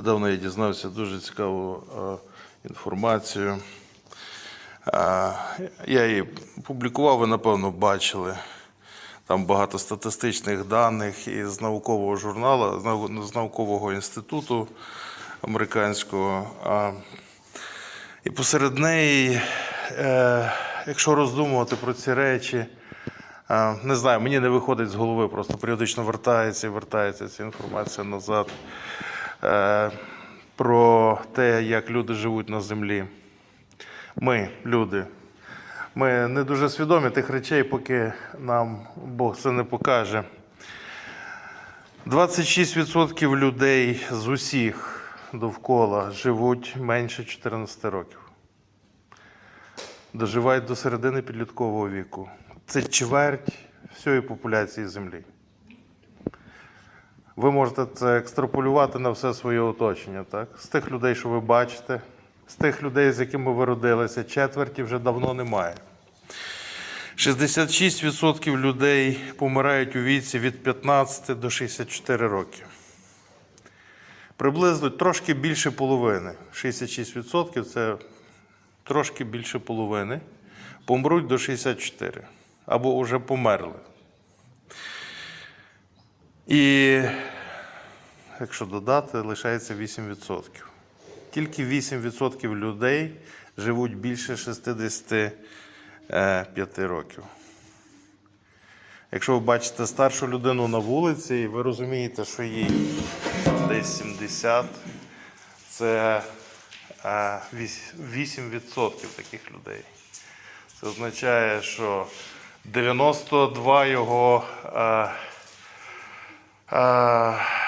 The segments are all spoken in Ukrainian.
Недавно я дізнався дуже цікаву е, інформацію. Е, Я її публікував, ви напевно бачили. Там багато статистичних даних із наукового журналу, з наукового інституту американського. І посеред неї, е, якщо роздумувати про ці речі, е, не знаю, мені не виходить з голови, просто періодично вертається і вертається ця інформація назад е, про те, як люди живуть на землі. Ми, люди, ми не дуже свідомі тих речей, поки нам Бог це не покаже. 26% людей з усіх довкола живуть менше 14 років. Доживають до середини підліткового віку. Це чверть всієї популяції Землі. Ви можете це екстраполювати на все своє оточення, так? З тих людей, що ви бачите, з тих людей, з якими ви родилися, четверті вже давно немає. 66% людей помирають у віці від 15 до 64 роки. Приблизно трошки більше половини. 66% це трошки більше половини. Помруть до 64 або вже померли. І якщо додати, лишається 8%. Тільки 8% людей живуть більше 65 років. Якщо ви бачите старшу людину на вулиці, і ви розумієте, що їй десь 70, це е, 8% таких людей. Це означає, що 92 його е, е,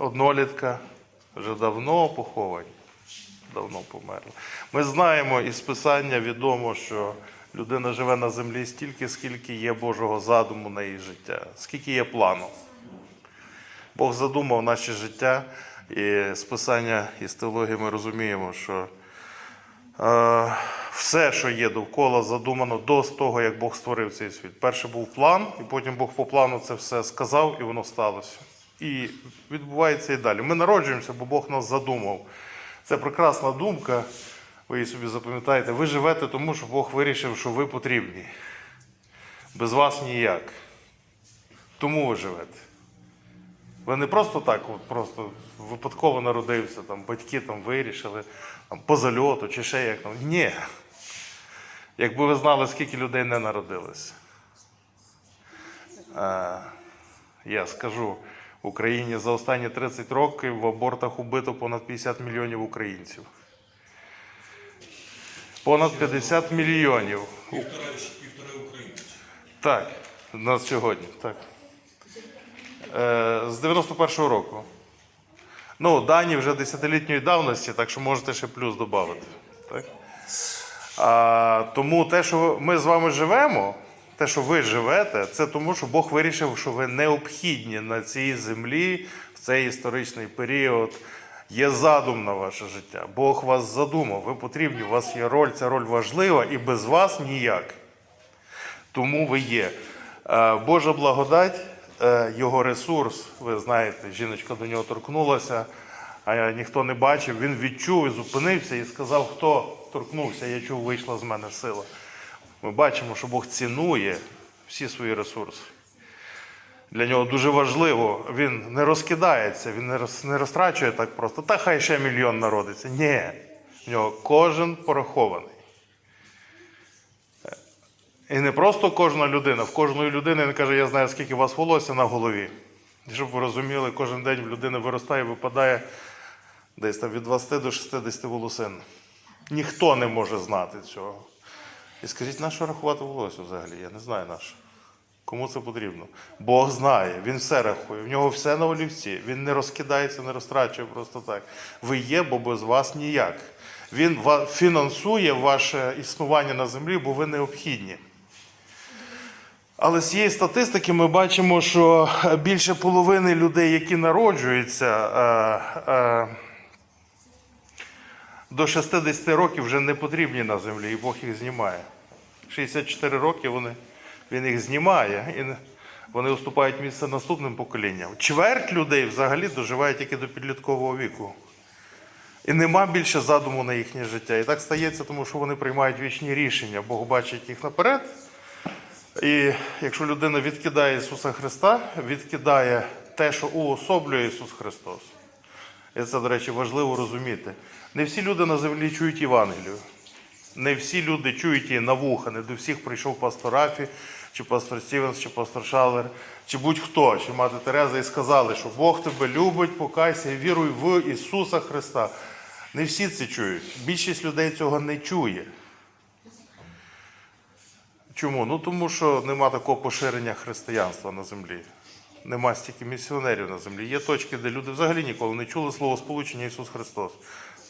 однолітка вже давно поховані, давно померли. Ми знаємо із Писання відомо, що людина живе на землі стільки, скільки є Божого задуму на її життя, скільки є плану. Бог задумав наше життя, і з Писання і з теології ми розуміємо, що е, все, що є довкола, задумано до того, як Бог створив цей світ. Перше був план, і потім Бог по плану це все сказав, і воно сталося. І відбувається і далі. Ми народжуємося, бо Бог нас задумав. Це прекрасна думка. Ви її собі запам'ятаєте. Ви живете тому, що Бог вирішив, що ви потрібні. Без вас ніяк. Тому ви живете. Ви не просто так, от просто випадково народився, там батьки там вирішили, там, по зальоту чи ще як там. Ні. Якби ви знали, скільки людей не народилось. Е, я скажу, в Україні за останні 30 років в абортах убито понад 50 мільйонів українців. Понад 50 мільйонів. Півтора, українця. Так, на сьогодні, так. Е, з 91-го року. Ну, дані вже десятилітньої давності, так що можете ще плюс додати. Тому те, що ми з вами живемо, те, що ви живете, це тому, що Бог вирішив, що ви необхідні на цій землі в цей історичний період. Є задум на ваше життя. Бог вас задумав, ви потрібні, у вас є роль, ця роль важлива, і без вас ніяк. Тому ви є. Е, Божа благодать, е, його ресурс, ви знаєте, жіночка до нього торкнулася, а ніхто не бачив. Він відчув і зупинився і сказав, хто торкнувся. Я чув, вийшла з мене сила. Ми бачимо, що Бог цінує всі свої ресурси. Для нього дуже важливо, він не розкидається, він не роз- не розтрачує так просто. Та хай ще мільйон народиться. Ні. В нього кожен порахований. І не просто кожна людина, в кожної людини він каже, я знаю, скільки у вас волосся на голові. І щоб ви розуміли, кожен день в людини виростає, випадає десь там від 20 до 60 волосин. Ніхто не може знати цього. І скажіть, на що рахувати волосся взагалі? Я не знаю на що. Кому це потрібно? Бог знає, він все рахує, в нього все на олівці. Він не розкидається, не розтрачує просто так. Ви є, бо без вас ніяк. Він фінансує ваше існування на землі, бо ви необхідні. Але з цієї статистики ми бачимо, що більше половини людей, які народжуються е, е, до 60 років, вже не потрібні на землі, і Бог їх знімає. 64 роки вони, він їх знімає. І Вони уступають місце наступним поколінням. Чверть людей взагалі доживає тільки до підліткового віку. І нема більше задуму на їхнє життя. І так стається, тому що вони приймають вічні рішення. Бог бачить їх наперед. І якщо людина відкидає Ісуса Христа, відкидає те, що уособлює Ісус Христос. І це, до речі, важливо розуміти. Не всі люди на землі чують Євангелію. Не всі люди чують її на вуха. Не до всіх прийшов пастор Рафі, чи пастор Стівенс, чи пастор Шалер, чи будь-хто, чи мати Тереза, і сказали, що Бог тебе любить, покайся віруй в Ісуса Христа. Не всі це чують. Більшість людей цього не чує. Чому? Ну тому що нема такого поширення християнства на землі. Нема стільки місіонерів на землі. Є точки, де люди взагалі ніколи не чули слово сполучення Ісус Христос.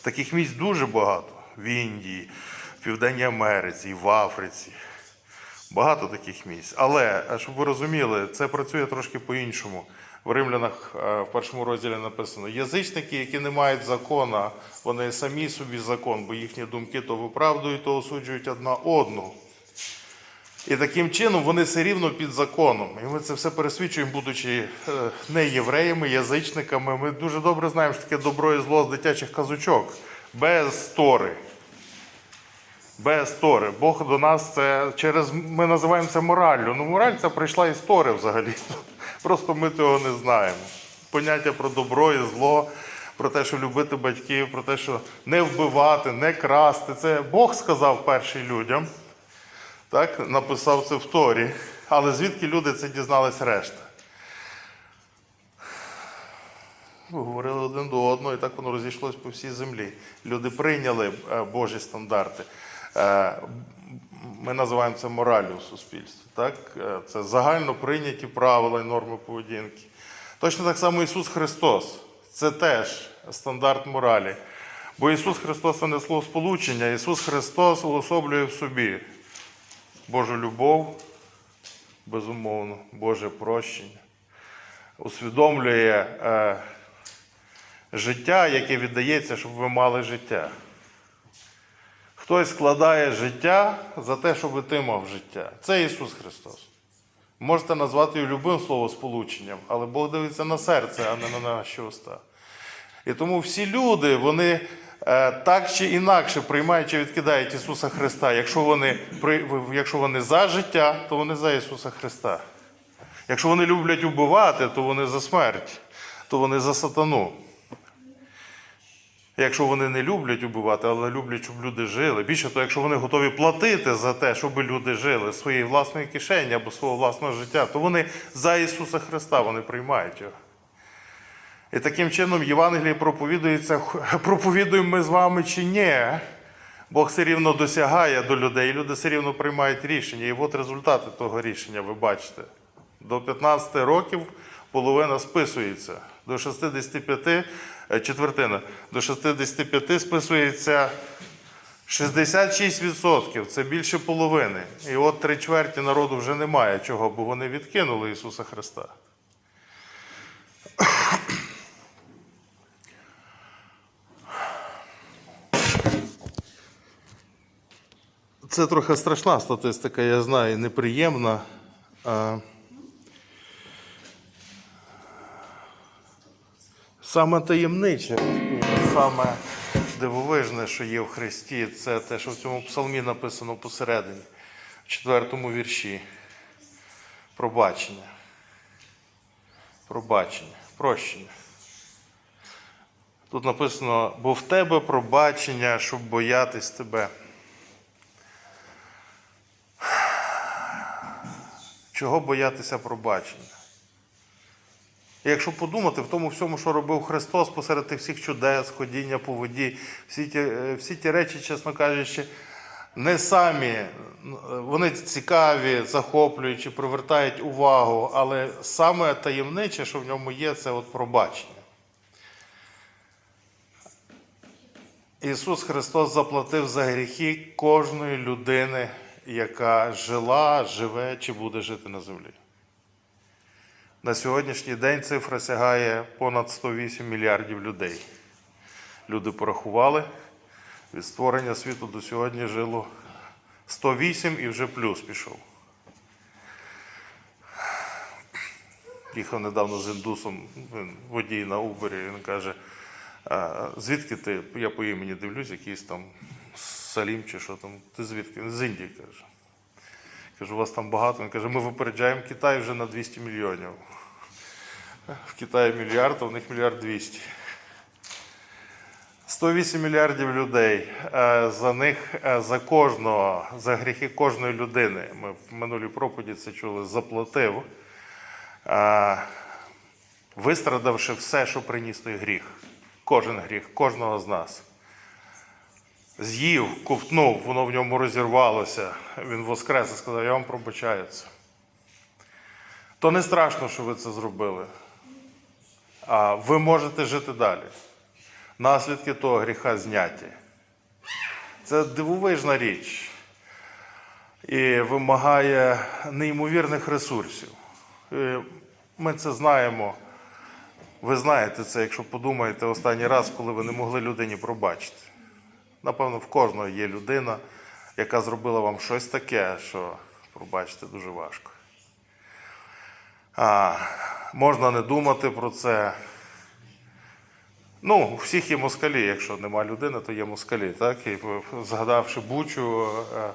Таких місць дуже багато. В Індії, в Південній Америці, в Африці. Багато таких місць. Але, е, щоб ви розуміли, це працює трошки по-іншому. В римлянах е, в першому розділі написано: язичники, які не мають закона, вони самі собі закон, бо їхні думки то виправдують, то осуджують одна одну. І таким чином вони все рівно під законом. І ми це все пересвідчуємо, будучи е, не євреями, язичниками. Ми дуже добре знаємо, що таке добро і зло з дитячих казочок, без тори. Без тори. Бог до нас це через ми називаємо це мораллю. Ну, мораль це прийшла із тори взагалі. Просто ми цього не знаємо. Поняття про добро і зло, про те, що любити батьків, про те, що не вбивати, не красти. Це Бог сказав першим людям. Так, написав це в Торі. Але звідки люди це дізнались решта? Говорили один до одного, і так воно розійшлось по всій землі. Люди прийняли е, Божі стандарти. Е, Ми називаємо це мораллю в суспільстві. Так? Е, Це загально прийняті правила і норми поведінки. Точно так само Ісус Христос. Це теж стандарт моралі. Бо Ісус Христос це не слово сполучення, Ісус Христос уособлює в собі Божу любов, безумовно, Боже прощення, усвідомлює е, життя, яке віддається, щоб ви мали життя. Хтось складає життя за те, щоб ти мав життя. Це Ісус Христос. Можете назвати його любим словосполученням, але Бог дивиться на серце, а не на наші уста. І тому всі люди, вони так чи інакше приймають чи відкидають Ісуса Христа. Якщо вони, якщо вони за життя, то вони за Ісуса Христа. Якщо вони люблять убивати, то вони за смерть, то вони за сатану. Якщо вони не люблять убивати, але люблять, щоб люди жили. Більше того, якщо вони готові платити за те, щоб люди жили своєї власної кишені або свого власного життя, то вони за Ісуса Христа вони приймають його. І таким чином Євангеліє проповідується, проповідуємо ми з вами чи ні. Бог все рівно досягає до людей, люди все рівно приймають рішення. І от результати того рішення, ви бачите. До 15 років половина списується. До 65, е, четвертина, до 65 списується 66%. Це більше половини. І от три чверті народу вже немає чого, бо вони відкинули Ісуса Христа. Це трохи страшна статистика, я знаю, неприємна. Саме таємниче, саме дивовижне, що є в Христі, це те, що в цьому псалмі написано посередині, в четвертому вірші. Пробачення. Пробачення, прощення. Тут написано, бо в тебе пробачення, щоб боятись тебе. Чого боятися пробачення? І якщо подумати в тому всьому, що робив Христос посеред тих всіх чудес, ходіння по воді, всі ті, е, всі ті речі, чесно кажучи, не самі, е, вони цікаві, захоплюючі, привертають увагу, але саме таємниче, що в ньому є, це от пробачення. Ісус Христос заплатив за гріхи кожної людини, яка жила, живе чи буде жити на землі. На сьогоднішній день цифра сягає понад 108 мільярдів людей. Люди порахували, від створення світу до сьогодні жило 108 і вже плюс пішов. їхав недавно з індусом, він водій на Убері, він каже, звідки ти? Я по імені дивлюсь, якийсь там Салім чи що там. Ти звідки? З Індії каже. Кажу, у вас там багато. Він каже, ми випереджаємо Китай вже на 200 мільйонів. В Китаї мільярд, а в них мільярд 200. 108 мільярдів людей. Е, За них, е, за кожного, за гріхи кожної людини, ми в минулій проповіді це чули, заплатив, е, вистрадавши все, що приніс той гріх. Кожен гріх, кожного з нас. З'їв, ковтнув, воно в ньому розірвалося. Він воскрес і сказав, я вам пробачаю це. То не страшно, що ви це зробили. А ви можете жити далі. Наслідки того гріха зняті. Це дивовижна річ і вимагає неймовірних ресурсів. І Ми це знаємо. Ви знаєте це, якщо подумаєте останній раз, коли ви не могли людині пробачити. Напевно, в кожного є людина, яка зробила вам щось таке, що пробачити дуже важко. А, можна не думати про це. Ну, у всіх є москалі. Якщо нема людини, то є москалі. Так? І е, згадавши Бучу е,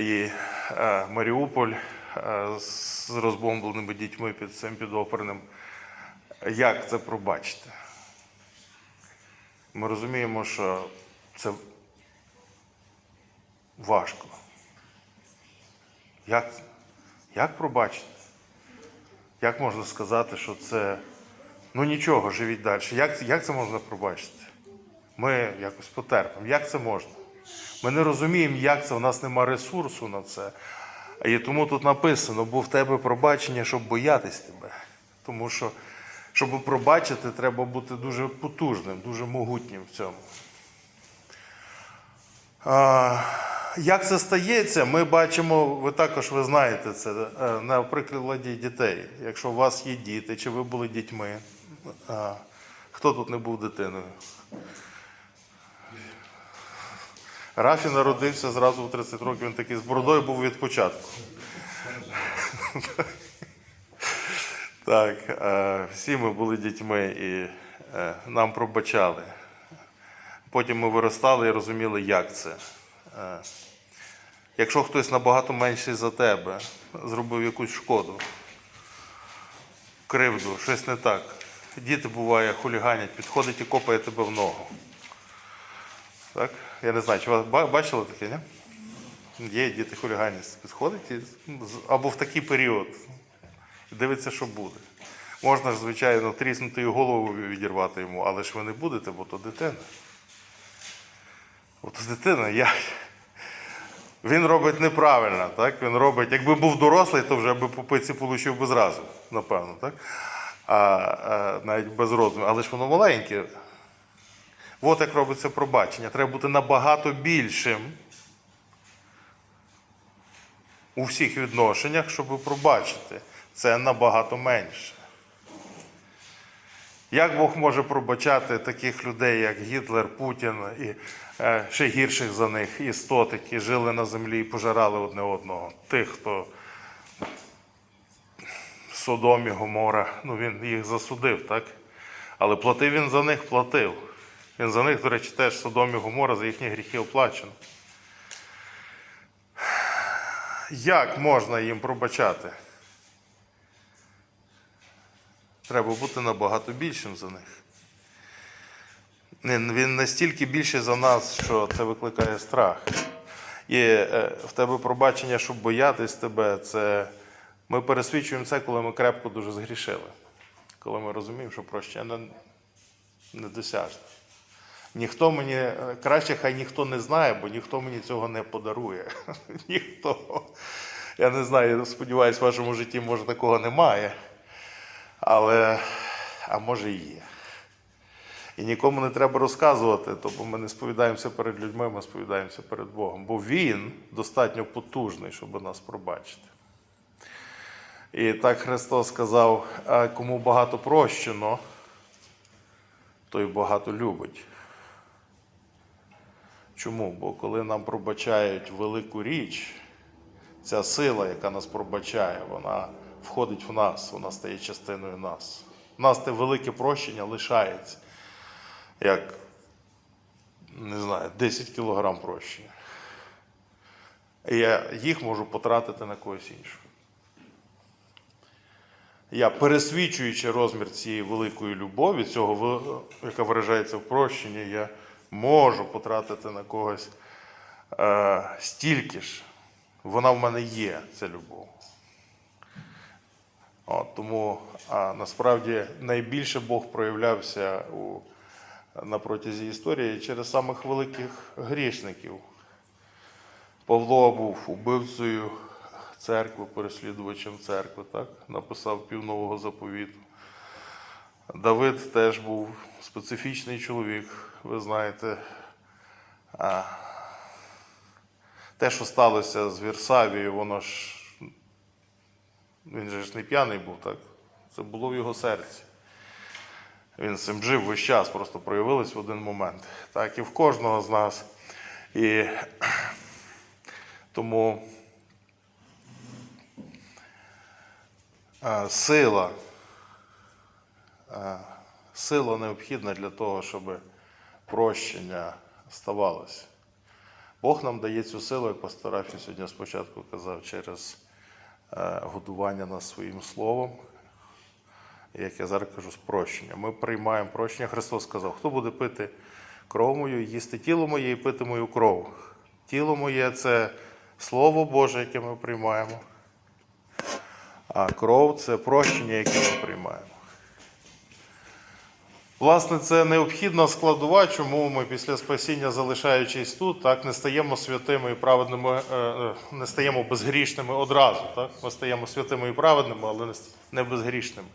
і е, Маріуполь е, з розбомбленими дітьми під цим підопорним, як це пробачити? Ми розуміємо, що це важко. Як, як пробачити? Як можна сказати, що це ну нічого, живіть далі? Як, як це можна пробачити? Ми якось потерпимо. Як це можна? Ми не розуміємо, як це, у нас нема ресурсу на це. І тому тут написано, бо в тебе пробачення, щоб боятись тебе. Тому що, щоб пробачити, треба бути дуже потужним, дуже могутнім в цьому. Як це стається, ми бачимо, ви також ви знаєте це е, на прикладі дітей. Якщо у вас є діти, чи ви були дітьми, хто тут не був дитиною? Рафі народився зразу в 30 років, він такий з бородою був від початку. Так, е, всі ми були дітьми і е, нам пробачали. Потім ми виростали і розуміли, як це. Е, Якщо хтось набагато менший за тебе зробив якусь шкоду, кривду, щось не так. Діти буває, хуліганять, підходить і копає тебе в ногу. Так? Я не знаю, чи ви бачили таке, ні? Є діти хуліганять, підходить і, або в такий період дивиться, що буде. Можна ж, звичайно, тріснути і голову відірвати йому, але ж ви не будете, бо то дитина. Бо то дитина, як? Він робить неправильно, так? Він робить, якби був дорослий, то вже би по пиці получив би зразу, напевно, так? А, а навіть без розуму. Але ж воно маленьке. От як робиться пробачення. Треба бути набагато більшим у всіх відношеннях, щоб пробачити. Це набагато менше. Як Бог може пробачати таких людей, як Гітлер, Путін і ще гірших за них істот, які жили на землі і пожирали одне одного? Тих, хто в Содомі, Гомора, ну він їх засудив, так? Але платив він за них, платив. Він за них, до речі, теж Содом і Гомора за їхні гріхи оплачено. Як можна їм пробачати? Треба бути набагато більшим за них. Він настільки більший за нас, що це викликає страх. І е, в тебе пробачення, щоб боятись тебе, це ми пересвідчуємо це, коли ми крепко дуже згрішили. Коли ми розуміємо, що прощення недосяжне. Ніхто мені е, краще, хай ніхто не знає, бо ніхто мені цього не подарує. ніхто. Я не знаю, сподіваюся, в вашому житті може такого немає. Але, а може і є. І нікому не треба розказувати, то бо ми не сповідаємося перед людьми, ми сповідаємося перед Богом. Бо Він достатньо потужний, щоб нас пробачити. І так Христос сказав: кому багато прощено, той багато любить. Чому? Бо коли нам пробачають велику річ, ця сила, яка нас пробачає, вона входить в нас, вона стає частиною нас. У нас те велике прощення лишається. Як, не знаю, 10 кілограм прощення. І я їх можу потратити на когось іншого. Я, пересвідчуючи розмір цієї великої любові, цього, яка виражається в прощенні, я можу потратити на когось е, стільки ж. Вона в мене є, ця любов. От, тому а, насправді найбільше Бог проявлявся у, на протязі історії через самих великих грішників. Павло був убивцею церкви, переслідувачем церкви, так? написав півнового заповіту. Давид теж був специфічний чоловік, ви знаєте. Те, що сталося з Вірсавією, воно ж. Він же ж не п'яний був, так? Це було в його серці. Він цим жив весь час, просто проявилось в один момент. Так, і в кожного з нас. І тому сила, сила необхідна для того, щоб прощення ставалося. Бог нам дає цю силу, як Рафі сьогодні спочатку казав, через е, годування нас своїм словом. Як я зараз кажу, з прощення. Ми приймаємо прощення. Христос сказав, хто буде пити кров мою, їсти тіло моє і пити мою кров. Тіло моє це Слово Боже, яке ми приймаємо. А кров це прощення, яке ми приймаємо. Власне, це необхідна складова, чому ми після спасіння, залишаючись тут, так не стаємо святими і праведними, е, е, не стаємо безгрішними одразу. Так? Ми стаємо святими і праведними, але не безгрішними.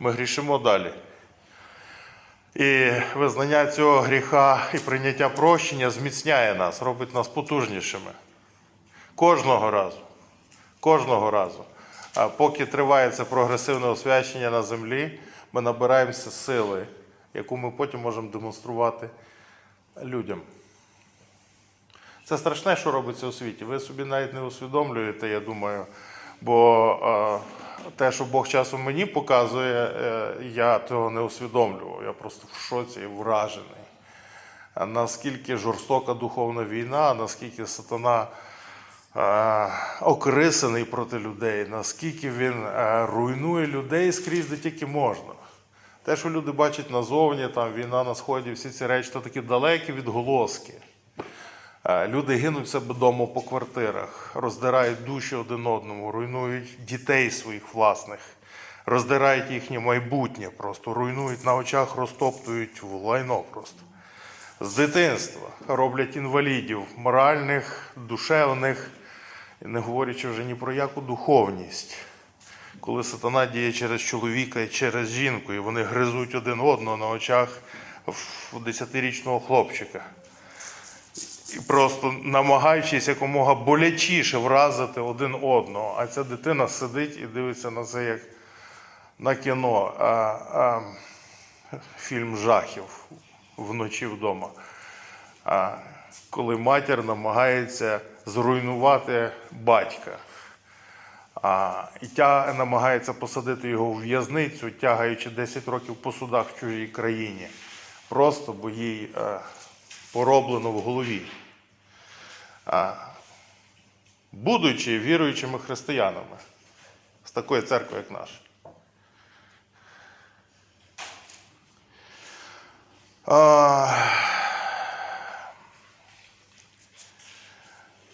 Ми грішимо далі. І визнання цього гріха і прийняття прощення зміцняє нас, робить нас потужнішими. Кожного разу. Кожного разу. А поки триває це прогресивне освячення на землі, ми набираємося сили, яку ми потім можемо демонструвати людям. Це страшне, що робиться у світі. Ви собі навіть не усвідомлюєте, я думаю. Бо е, те, що Бог часом мені показує, е, я того не усвідомлював. Я просто в шоці і вражений. Наскільки жорстока духовна війна, наскільки сатана е, окрисаний проти людей, наскільки він е, руйнує людей скрізь, де тільки можна. Те, що люди бачать назовні, там війна на сході, всі ці речі, то такі далекі відголоски. Е, Люди гинуть себе вдома по квартирах, роздирають душі один одному, руйнують дітей своїх власних, роздирають їхнє майбутнє, просто руйнують на очах, розтоптують в лайно просто. З дитинства роблять інвалідів, моральних, душевних, не говорячи вже ні про яку духовність. Коли сатана діє через чоловіка і через жінку, і вони гризуть один одного на очах десятирічного хлопчика і просто намагаючись якомога болячіше вразити один одного. А ця дитина сидить і дивиться на це як на кіно, а, а, фільм жахів вночі вдома. А, коли матір намагається зруйнувати батька. А, і тя намагається посадити його в в'язницю, тягаючи 10 років по судах в чужій країні. Просто бо їй е, пороблено в голові. Будучи віруючими християнами з такої церкви, як наша.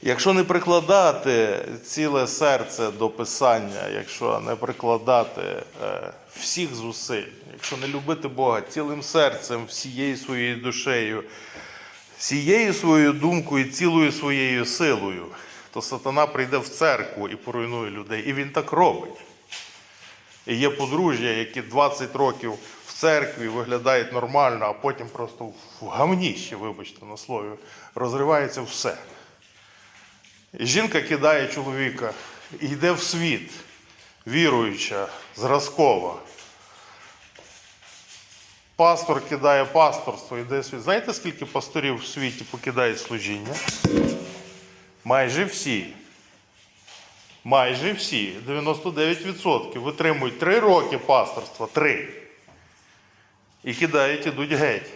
Якщо не прикладати ціле серце до писання, якщо не прикладати е, всіх зусиль, якщо не любити Бога цілим серцем, всією своєю душею, всією своєю думкою, цілою своєю силою, то сатана прийде в церкву і поруйнує людей. І він так робить. І є подружжя, які 20 років в церкві виглядають нормально, а потім просто в гамніщі, вибачте на слові, розривається все. І жінка кидає чоловіка і йде в світ, віруюча, зразкова. Пастор кидає пасторство, йде світ. Знаєте, скільки пасторів в світі покидають служіння? Майже всі. майже всі, 99% витримують 3 роки пасторства, 3. І кидають, ідуть геть.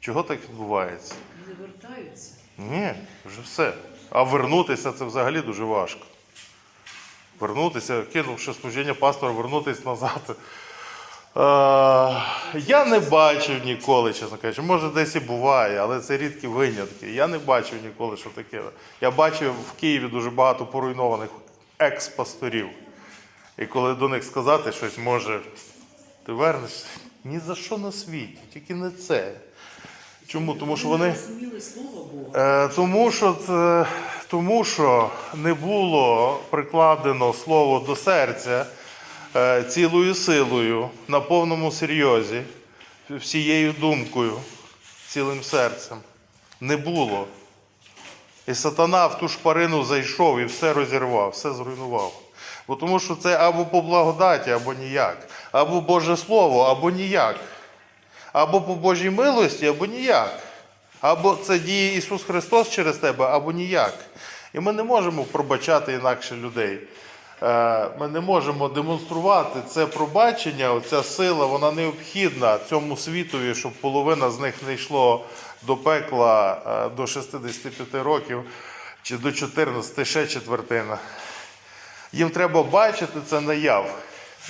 Чого так відбувається? Не вертаються. Ні, вже все. А вернутися це взагалі дуже важко. Вернутися, кинувши служіння пастора, вернутися назад. Е, я не бачив ніколи, чесно кажучи. Може, десь і буває, але це рідкі винятки. Я не бачив ніколи, що таке. Я бачив в Києві дуже багато поруйнованих екс-пасторів. І коли до них сказати щось, може, ти вернешся? Ні за що на світі, тільки не це. Чому? Тому що вони. Е, Тому що, це, тому що не було прикладено слово до серця е, цілою силою, на повному серйозі, всією думкою, цілим серцем. Не було. І сатана в ту шпарину зайшов і все розірвав, все зруйнував. Бо тому що це або по благодаті, або ніяк, або Боже Слово, або ніяк. Або по Божій милості, або ніяк. Або це діє Ісус Христос через тебе, або ніяк. І ми не можемо пробачати інакше людей. Е, Ми не можемо демонструвати це пробачення, оця сила, вона необхідна цьому світові, щоб половина з них не йшло до пекла е, до 65 років чи до 14, ще четвертина. Їм треба бачити це наяв.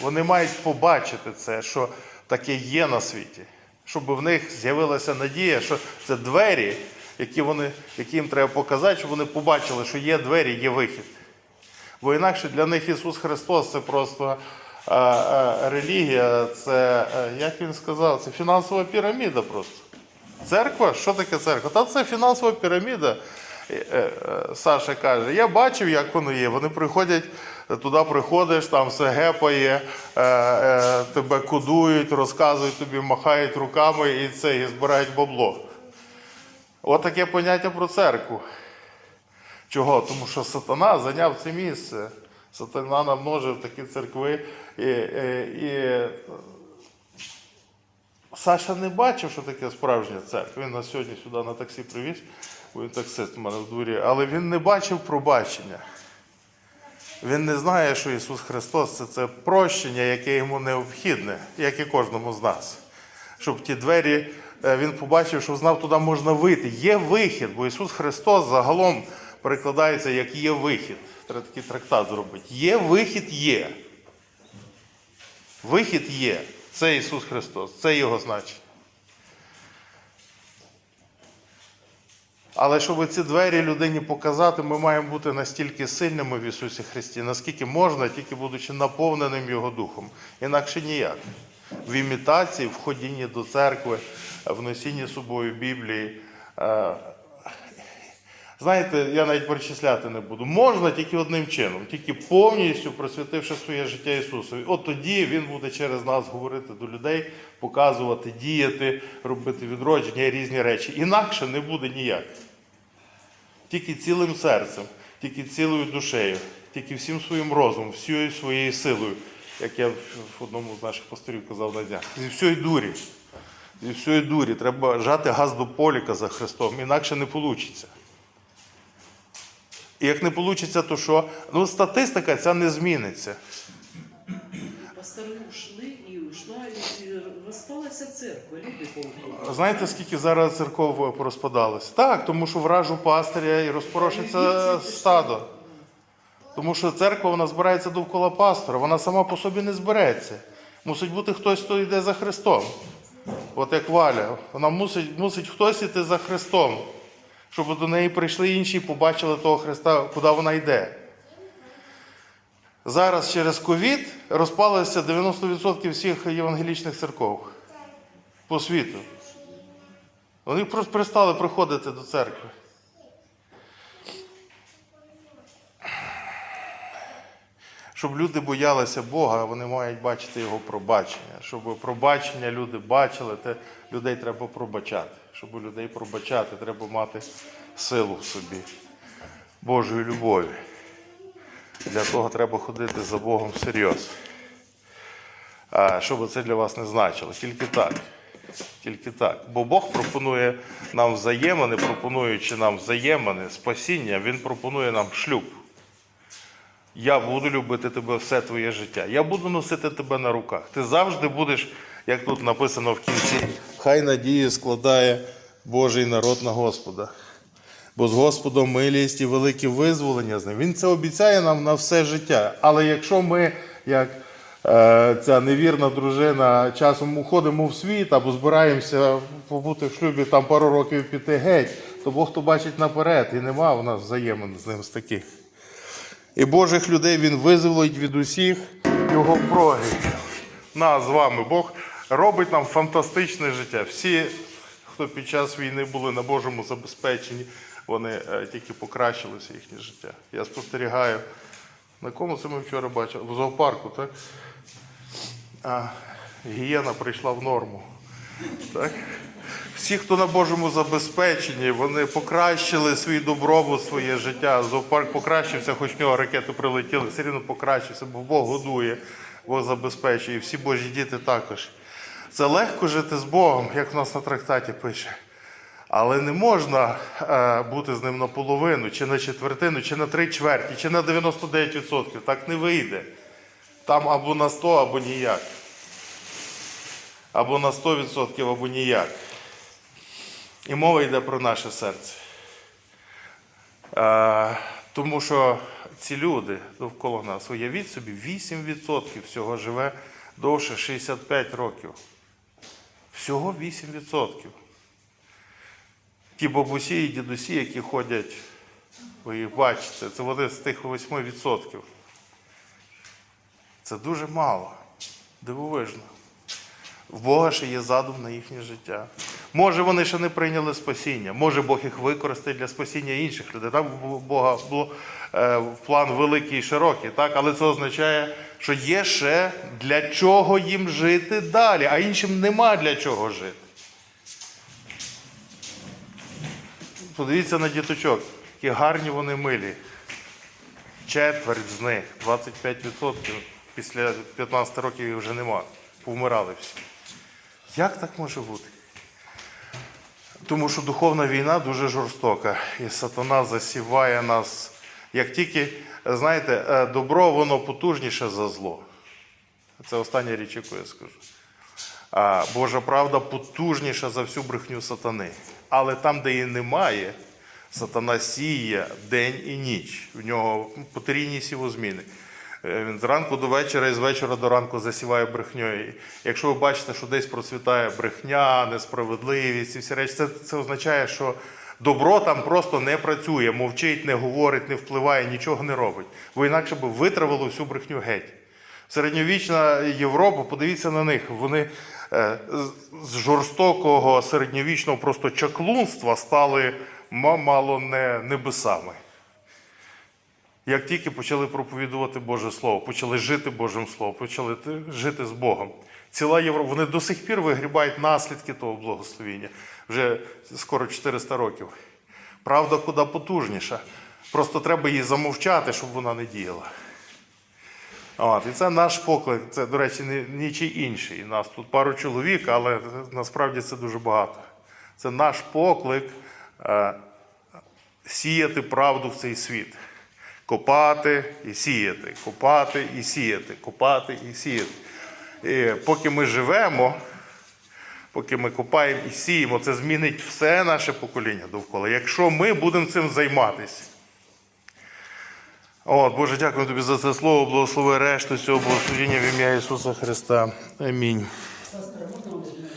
Вони мають побачити це, що таке є на світі. Щоб в них з'явилася надія, що це двері, які, вони, які їм треба показати, щоб вони побачили, що є двері, є вихід. Бо інакше для них Ісус Христос це просто е, е, релігія, це, е, як він сказав, це фінансова піраміда просто. Церква? Що таке церква? Та це фінансова піраміда. Е, е, Саша каже, я бачив, як воно є. Вони приходять, туди приходиш, там все гепає, е, тебе кодують, розказують тобі, махають руками і це, і збирають бабло. От таке поняття про церкву. Чого? Тому що сатана зайняв це місце. Сатана намножив такі церкви. І, і, і Саша не бачив, що таке справжня церква. Він нас сьогодні сюди на таксі привіз, він таксист у мене в дворі, але він не бачив пробачення. Він не знає, що Ісус Христос це, це прощення, яке йому необхідне, як і кожному з нас. Щоб ті двері, е, він побачив, що знав, туди можна вийти. Є вихід, бо Ісус Христос загалом перекладається як є вихід. Треба такий трактат зробити. Є вихід є. Вихід є. Це Ісус Христос, це Його значення. Але щоб ці двері людині показати, ми маємо бути настільки сильними в Ісусі Христі, наскільки можна, тільки будучи наповненим Його Духом. Інакше ніяк. В імітації, в ходінні до церкви, в носінні собою Біблії. Е, Знаєте, я навіть перечисляти не буду. Можна тільки одним чином, тільки повністю присвятивши своє життя Ісусові. От тоді Він буде через нас говорити до людей, показувати, діяти, робити відродження і різні речі. Інакше не буде ніяк. Тільки цілим серцем, тільки цілою душею, тільки всім своїм розумом, всією своєю силою, як я в одному з наших пасторів казав на днях. Зі всієї дурі. Зі всієї дурі. Треба жати газ до поліка за Христом, інакше не вийде. І як не вийде, то що? Ну, статистика ця не зміниться. Розпалася церква, люди повкруг. Знаєте, скільки зараз церков порозпадалось? Так, тому що вражу пастиря і розпорошиться стадо. Тому що церква вона збирається довкола пастора, вона сама по собі не збереться. Мусить бути хтось, хто йде за Христом. От як Валя, вона мусить, мусить хтось іти за Христом, щоб до неї прийшли інші і побачили того Христа, куди вона йде. Зараз через ковід розпалося 90% всіх євангелічних церков по світу. Вони просто перестали приходити до церкви. Щоб люди боялися Бога, вони мають бачити Його пробачення. Щоб пробачення люди бачили, те людей треба пробачати. Щоб людей пробачати, треба мати силу в собі, Божої любові. Для того треба ходити за Богом всерйоз. Що би це для вас не значило, тільки так. Тільки так. Бо Бог пропонує нам взаємини, пропонуючи нам взаємини, спасіння, Він пропонує нам шлюб. Я буду любити тебе все твоє життя. Я буду носити тебе на руках. Ти завжди будеш, як тут написано в кінці, хай надії складає Божий народ на Господа. Бо з Господом милість і велике визволення з ним. Він це обіцяє нам на все життя. Але якщо ми, як ця невірна дружина, часом уходимо в світ або збираємося побути в шлюбі там пару років піти геть, то Бог то бачить наперед, і нема у нас взаємин з ним з таких. І Божих людей він визволить від усіх його прогрів. Нас з вами Бог робить нам фантастичне життя. Всі, хто під час війни були на Божому забезпеченні, вони е, тільки покращилося їхнє життя. Я спостерігаю. На кому це ми вчора бачили? В зоопарку, так? А, гієна прийшла в норму. Так? Всі, хто на Божому забезпеченні, вони покращили свій добробут, своє життя. Зоопарк покращився, хоч в нього ракети прилетіли, все рівно покращився, бо Бог годує, Бог забезпечує. І всі Божі діти також. Це легко жити з Богом, як в нас на трактаті пише. Але не можна е, бути з ним наполовину, чи на четвертину, чи на три чверті, чи на 99%. Так не вийде. Там або на 100, або ніяк. Або на 100%, або ніяк. І мова йде про наше серце. Е, тому що ці люди довкола нас, уявіть собі, 8% всього живе довше 65 років. Всього 8%. Ті бабусі і дідусі, які ходять, ви їх бачите, це вони з тих 8%. Це дуже мало. Дивовижно. В Бога ще є задум на їхнє життя. Може, вони ще не прийняли спасіння, може Бог їх використає для спасіння інших людей. Там у Бога було е, план великий і широкий, так? але це означає, що є ще для чого їм жити далі, а іншим нема для чого жити. Подивіться на діточок, які гарні вони милі. Четверть з них, 25% після 15 років вже нема. Повмирали всі. Як так може бути? Тому що духовна війна дуже жорстока, і сатана засіває нас. Як тільки, знаєте, е, добро, воно потужніше за зло. Це остання річ, яку я скажу. А Божа правда потужніша за всю брехню сатани. Але там, де її немає, сатана сіє день і ніч. В нього потрійні сівозміни. Е, Він зранку до вечора і з вечора до ранку засіває брехньою. Якщо ви бачите, що десь процвітає брехня, несправедливість і всі речі, це, це означає, що добро там просто не працює, мовчить, не говорить, не впливає, нічого не робить. Бо інакше б витравило всю брехню геть. Середньовічна Європа, подивіться на них, вони е, з- з жорстокого середньовічного просто чаклунства стали ма- мало не небесами. Як тільки почали проповідувати Боже Слово, почали жити Божим Словом, почали жити з Богом. Ціла Європа, вони до сих пір вигрібають наслідки того благословіння. Вже скоро 400 років. Правда, куди потужніша. Просто треба її замовчати, щоб вона не діяла. От, і це наш поклик, це, до речі, нічий інший. Нас тут пару чоловік, але насправді це дуже багато. Це наш поклик е, сіяти правду в цей світ. Копати і сіяти, копати і сіяти, копати і сіяти. І поки ми живемо, поки ми копаємо і сіємо, це змінить все наше покоління довкола. Якщо ми будемо цим займатися. От, Боже, дякую тобі за це слово, благослови решту цього благословення в ім'я Ісуса Христа. Амінь.